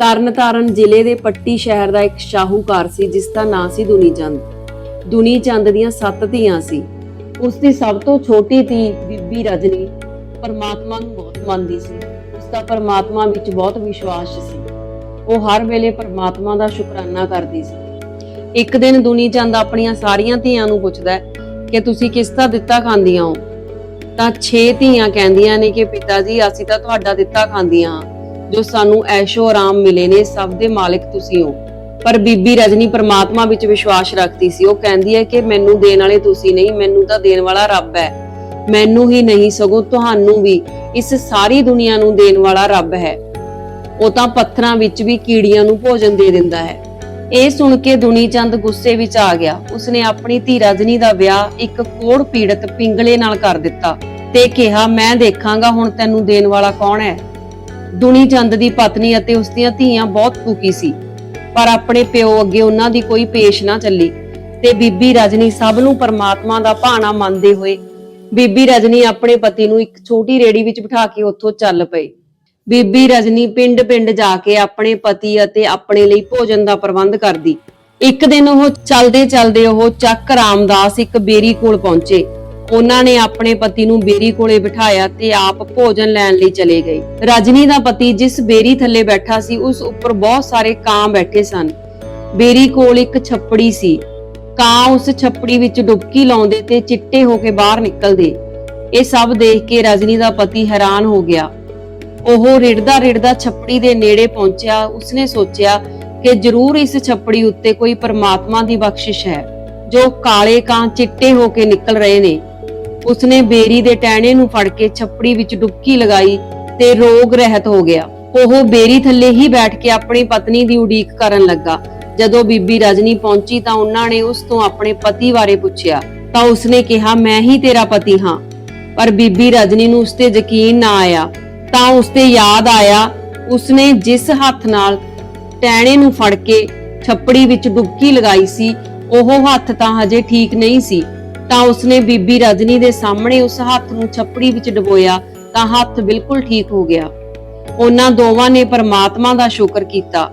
ਤਰਨਤਾਰਨ ਜ਼ਿਲ੍ਹੇ ਦੇ ਪੱਟੀ ਸ਼ਹਿਰ ਦਾ ਇੱਕ ਸ਼ਾਹੂਕਾਰ ਸੀ, ਜਿਸ ਦਾ ਨਾਂ ਸੀ ਦੁਨੀ ਚੰਦ ਦੁਨੀ ਚੰਦ ਦੀਆਂ ਸੱਤ ਧੀਆਂ ਸੀ। ਉਸ ਦੀ ਸਭ ਤੋਂ ਛੋਟੀ ਧੀ ਬੀਬੀ ਰਜਨੀ ਪਰਮਾਤਮਾ ਨੂੰ ਬਹੁਤ ਮੰਨਦੀ ਸੀ। ਉਸ ਦਾ ਪਰਮਾਤਮਾ ਵਿੱਚ ਬਹੁਤ ਵਿਸ਼ਵਾਸ ਸੀ। ਉਹ ਹਰ ਵੇਲੇ ਪਰਮਾਤਮਾ ਦਾ ਸ਼ੁਕਰਾਨਾ ਕਰਦੀ ਸੀ। ਇੱਕ ਦਿਨ ਦੁਨੀ ਚੰਦ ਆਪਣੀਆਂ ਸਾਰੀਆਂ ਧੀਆਂ ਨੂੰ ਪੁੱਛਦਾ ਕਿ ਤੁਸੀਂ ਕਿਸ ਦਾ ਦਿੱਤਾ ਖਾਂਦੀਆਂ ਹੋ? ਤਾਂ 6 ਧੀਆਂ ਕਹਿੰਦੀਆਂ ਨੇ ਕਿ, ਪਿਤਾ ਜੀ, ਅਸੀਂ ਤਾਂ ਤੁਹਾਡਾ ਦਿੱਤਾ ਖਾਂਦੀਆਂ ਹਾਂ। ਜੋ ਸਾਨੂੰ ਐਸ਼ੋ ਆਰਾਮ ਮਿਲੇ ਨੇ, ਸਭ ਦੇ ਮਾਲਕ ਤੁਸੀਂ ਹੋ। ਪਰ ਬੀਬੀ ਰਜਨੀ ਪ੍ਰਮਾਤਮਾ ਵਿੱਚ ਵਿਸ਼ਵਾਸ ਰੱਖਦੀ ਸੀ। ਉਹ ਕਹਿੰਦੀ ਹੈ ਕਿ ਮੈਨੂੰ ਦੇਣ ਵਾਲੇ ਤੁਸੀਂ ਨਹੀਂ, ਮੈਨੂੰ ਤਾਂ ਦੇਣ ਵਾਲਾ ਰੱਬ ਹੈ। ਮੈਨੂੰ ਹੀ ਨਹੀਂ ਸਗੋਂ ਤੁਹਾਨੂੰ ਵੀ ਇਸ ਸਾਰੀ ਦੁਨੀਆ ਨੂੰ ਦੇਣ ਵਾਲਾ ਰੱਬ ਹੈ। ਉਹ ਤਾਂ ਪੱਥਰਾਂ ਵਿੱਚ ਵੀ ਕੀੜੀਆਂ ਨੂੰ ਭੋਜਨ ਦੇ ਦਿੰਦਾ ਹੈ। ਇਹ ਸੁਣ ਕੇ ਦੁਨੀ ਚੰਦ ਗੁੱਸੇ ਵਿੱਚ ਆ ਗਿਆ। ਉਸਨੇ ਆਪਣੀ ਧੀ ਰਜਨੀ ਦਾ ਵਿਆਹ ਇੱਕ ਕੋੜ ਪੀੜਤ ਪਿੰਗਲੇ ਨਾਲ ਕਰ ਦਿੱਤਾ ਤੇ ਕਿਹਾ, ਮੈਂ ਦੇਖਾਂਗਾ ਹੁਣ ਤੈਨੂੰ ਦੇਣ ਵਾਲਾ ਕੌਣ ਹੈ? ਦੁਨੀ ਚੰਦ ਦੀ ਪਤਨੀ ਅਤੇ ਉਸ ਦੀਆਂ ਧੀਆਂ ਬਹੁਤ ਦੁਖੀ ਸੀ। ਪਰ ਆਪਣੇ ਪਿਓ ਅੱਗੇ ਉਹਨਾਂ ਦੀ ਕੋਈ ਪੇਸ਼ ਨਾ ਚੱਲੀ ਤੇ ਬੀਬੀ ਰਜਨੀ ਸਭ ਨੂੰ ਪਰਮਾਤਮਾ ਦਾ ਭਾਣਾ ਮੰਨਦੇ ਹੋਏ ਬੀਬੀ ਰਜਨੀ ਆਪਣੇ ਪਤੀ ਨੂੰ ਇੱਕ ਛੋਟੀ ਰੇੜੀ ਵਿੱਚ ਬਿਠਾ ਕੇ ਉੱਥੋਂ ਚੱਲ ਪਈ ਬੀਬੀ ਰਜਨੀ ਪਿੰਡ-ਪਿੰਡ ਜਾ ਕੇ ਆਪਣੇ ਪਤੀ ਅਤੇ ਆਪਣੇ ਲਈ ਭੋਜਨ ਦਾ ਪ੍ਰਬੰਧ ਕਰਦੀ। ਇੱਕ ਦਿਨ ਉਹ ਚਲਦੇ-ਚਲਦੇ ਉਹ ਚੱਕ ਰਾਮਦਾਸ ਇੱਕ ਬੇਰੀ ਕੋਲ ਪਹੁੰਚੇ। ਉਹਨਾਂ ਨੇ ਆਪਣੇ ਪਤੀ ਨੂੰ ਬੇਰੀ ਕੋਲੇ ਬਿਠਾਇਆ ਤੇ ਆਪ ਭੋਜਨ ਲੈਣ ਲਈ ਚਲੇ ਗਏ। ਰਜਨੀ ਦਾ ਪਤੀ ਜਿਸ ਬੇਰੀ ਥੱਲੇ ਬੈਠਾ ਸੀ, ਉਸ ਉੱਪਰ ਬਹੁਤ ਸਾਰੇ ਕਾਂ ਬੈਠੇ ਸਨ। ਬੇਰੀ ਕੋਲ ਇੱਕ ਛੱਪੜੀ ਸੀ। ਕਾਂ ਉਸ ਛੱਪੜੀ ਵਿੱਚ ਡੁਬਕੀ ਲਾਉਂਦੇ ਤੇ ਚਿੱਟੇ ਹੋ ਕੇ ਬਾਹਰ ਨਿਕਲਦੇ। ਇਹ ਸਭ ਦੇਖ ਕੇ ਰਜਨੀ ਦਾ ਪਤੀ ਹੈਰਾਨ ਹੋ ਗਿਆ। ਉਹ ਰਿੜਦਾ ਰਿੜਦਾ ਛੱਪੜੀ ਦੇ ਨੇੜੇ ਪਹੁੰਚਿਆ। ਉਸਨੇ ਸੋਚਿਆ ਕਿ ਜ਼ਰੂਰ ਇਸ ਛੱਪੜੀ ਉੱਤੇ ਕੋਈ ਪਰਮਾਤਮਾ ਦੀ ਬਖਸ਼ਿਸ਼ ਹੈ। ਜੋ ਕਾਲੇ ਕਾਂ ਚਿੱਟੇ ਹੋ ਕੇ ਨਿਕਲ ਰਹੇ ਨੇ। ਉਸਨੇ ਬੇਰੀ ਦੇ ਟਹਿਣੇ ਨੂੰ ਫੜ ਕੇ ਛੱਪੜੀ ਵਿੱਚ ਡੁਬਕੀ ਲਗਾਈ ਤੇ ਰੋਗ ਰਹਿਤ ਹੋ ਗਿਆ। ਉਹ ਬੇਰੀ ਥੱਲੇ ਹੀ ਬੈਠ ਕੇ ਆਪਣੀ ਪਤਨੀ ਦੀ ਉਡੀਕ ਕਰਨ ਲੱਗਾ। ਜਦੋਂ ਬੀਬੀ ਰਜਨੀ ਪਹੁੰਚੀ ਤਾਂ ਉਹਨਾਂ ਨੇ ਉਸ ਤੋਂ ਆਪਣੇ ਪਤੀ ਬਾਰੇ ਪੁੱਛਿਆ। ਤਾਂ ਉਸਨੇ ਕਿਹਾ, ਮੈਂ ਹੀ ਤੇਰਾ ਪਤੀ ਹਾਂ। ਪਰ ਬੀਬੀ ਰਜਨੀ ਨੂੰ ਉਸ ਤੇ ਯਕੀਨ ਨਾ ਆਇਆ। ਤਾਂ ਉਸ ਤੇ ਯਾਦ ਆਇਆ, ਉਸਨੇ ਜਿਸ ਹੱਥ ਨਾਲ ਟਹਿਣੇ ਨੂੰ ਫੜ ਕੇ ਛੱਪੜੀ ਵਿੱਚ ਡੁਬਕੀ ਲਗਾਈ ਸੀ, ਉਹ ਹੱਥ ਤਾਂ ਹਜੇ ਠੀਕ ਨਹੀਂ ਸੀ। ਤਾਂ ਉਸਨੇ ਬੀਬੀ ਰਜਨੀ ਦੇ ਸਾਹਮਣੇ ਉਸ ਹੱਥ ਨੂੰ ਛੱਪੜੀ ਵਿੱਚ ਡਬੋਇਆ ਤਾਂ ਹੱਥ ਬਿਲਕੁਲ ਠੀਕ ਹੋ ਗਿਆ। ਉਹਨਾਂ ਦੋਵਾਂ ਨੇ ਪਰਮਾਤਮਾ ਦਾ ਸ਼ੁਕਰ ਕੀਤਾ।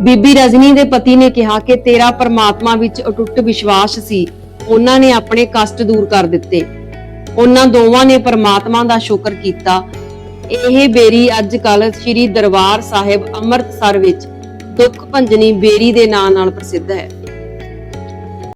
ਬੀਬੀ ਰਜਨੀ ਦੇ ਪਤੀ ਨੇ ਕਿਹਾ ਕਿ ਤੇਰਾ ਪਰਮਾਤਮਾ ਵਿੱਚ ਅਟੁੱਟ ਵਿਸ਼ਵਾਸ ਸੀ। ਉਹਨਾਂ ਨੇ ਆਪਣੇ ਕਸ਼ਟ ਦੂਰ ਕਰ ਦਿੱਤੇ। ਉਹਨਾਂ ਦੋਵਾਂ ਨੇ ਪਰਮਾਤਮਾ ਦਾ ਸ਼ੁਕਰ ਕੀਤਾ। ਇਹ ਬੇਰੀ ਅੱਜ ਕੱਲ ਸ੍ਰੀ ਦਰਬਾਰ ਸਾਹਿਬ ਅੰਮ੍ਰਿਤਸਰ ਵਿੱਚ ਦੁੱਖ ਭੰਜਨੀ ਬੇਰੀ ਦੇ ਨਾਂ ਨਾਲ ਪ੍ਰਸਿੱਧ ਹੈ।